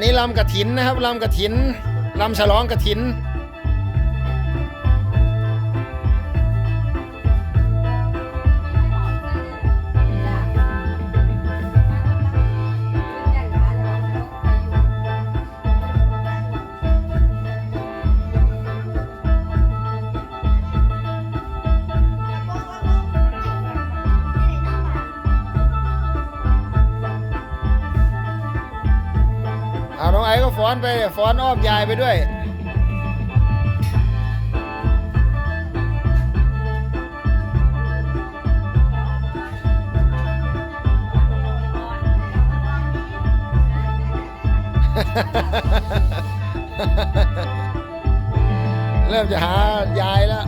นนี้ลำกระถินนะครับลำกระถินลำฉลองกระถิน อาน้องไอ้ก็ฟ้อนไปฟ้อนอ้อมยายไปด้วย เริ่มจะหายายแล้ว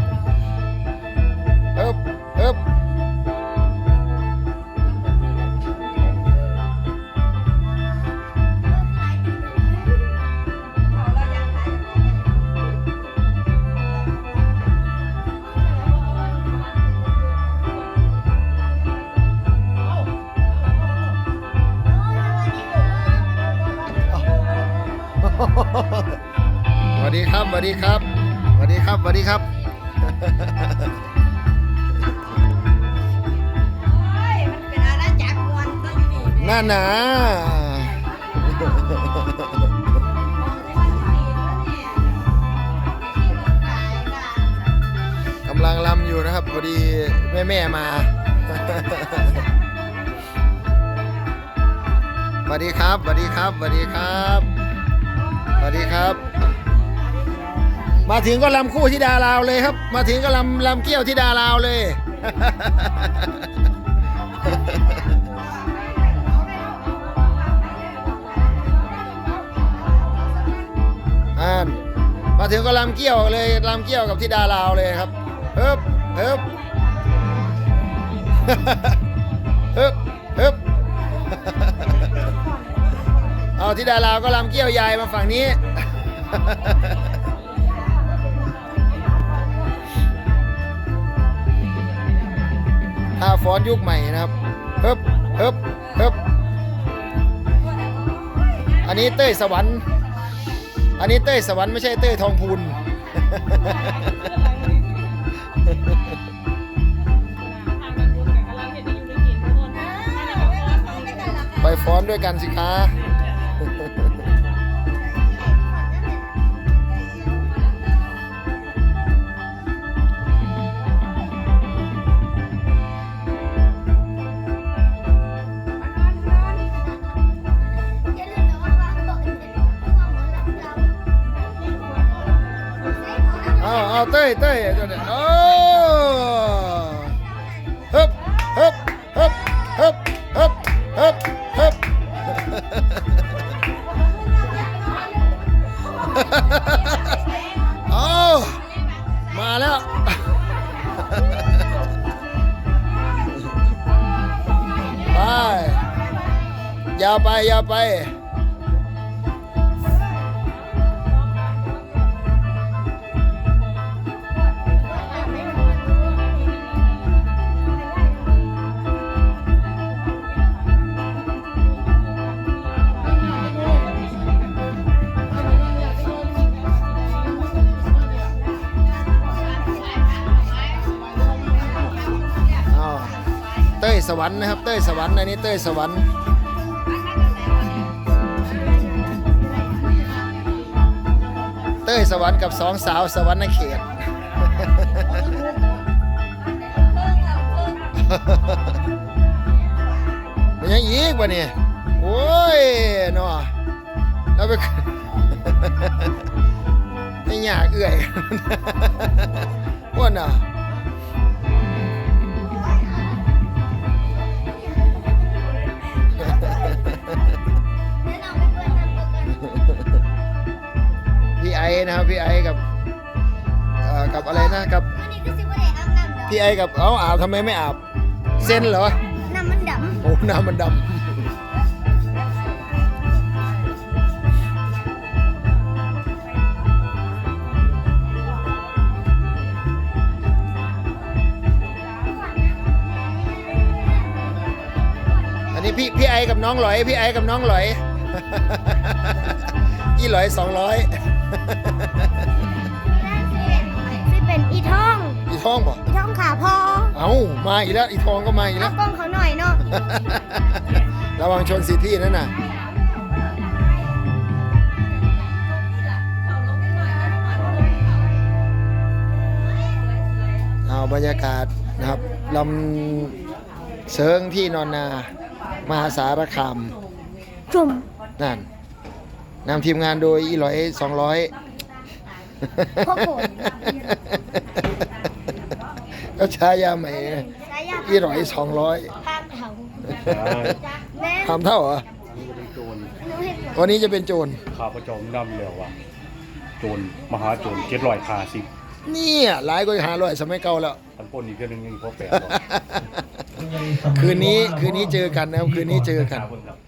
สวัสดีครับสวัสดีครับสวัสดีครับสวัสดีครับมันเป็นอาณาจักรวนก็อยู่นี่น่าหนากำลังลำอยู่นะครับพอดีแม่แม่ๆมาสวัสดีครับสวัสดีครับสวัสดีครับส วัสดีครับ มาถึงก็ลำคู่ที่ดาลาวเลยครับ มาถึงก็ลำลำเกี้ยวที่ดาลาวเลยอ่านมาถึงก็ลำเกี้ยวเลยลำเกี้ยวกับที่ดาลาวเลยครับเฮึบเฮึบ ที่ดาลาวก็ลำเกี้ยวยายมาฝั่งนี้ ท่าฟ้อนยุคใหม่นะครับเฮึบเฮึบเฮึบอันนี้เต้ยสวรรค์ อันนี้เต้ยสวรรค์ไม่ใช่เต้ยทองพูน ไปฟ้อนด้วยกันสิคะาเอาเต้ยเต้ยเดี๋ยวเดี๋ยวโอ้ฮึบฮึบฮึบฮึบฮึบฮึบฮึบเอามาแล้วไปยาวไปยาวไป สวรรค์นะครับ เต้ยสวรรค์อันนี้เต้ยสวรรค์เต้ยสวรรค์กับสองสาวสวรรค์เขตมันยังอีกวะเนี่ยโอ้ยเนาะแล้วไปไม่อยากเอื่อยว่าน่ะ นะครับพี่ไอกับเอ่อกับอะไรนะกับพี่ไอกับเอ้าอาบทำไมไม่อาบเส้นเหรอน้ำมันดโอ้น้ำมันดำอันนี้พี่พี่ไอกับน้องหลอยพี่ไอกับน้องหลอยำ อีหลอยสองร้อยที่เป็นอีท่องอีทองบ่อีท่องขาพอเอามาอีกแล้วอีทองก็มาอีกเอาแล้วกล้องเขาหน่อยเนาะระวังชนสิทธิ์พี่นั่นน่ะ เอาบรรยากาศนะครับลำเสิงที่นอนนา มหาสารคามจุ่มนั่น นำทีมงานโดยอีหลอยสองร้อยพ่อโกรธก็ใช้ยาใหม่สายยาอีหลอยสองร้อยภาคเถาแม่ทำเท่าเหรอเป็นโจรหนูเห็นวันนี้จะเป็นโจรขาประจอมนำแล้วว่ะโจรมหาโจรเจ็ดร้อยคาสิบเนี่ยหลายก็หาร้อยสมัยเก่าแล้วพันปนอีกเท่านึงยังพอแปดร้อยคืนนี้คืนนี้เจอกันนะครับคืนนี้เจอกันขาพิ่ครับ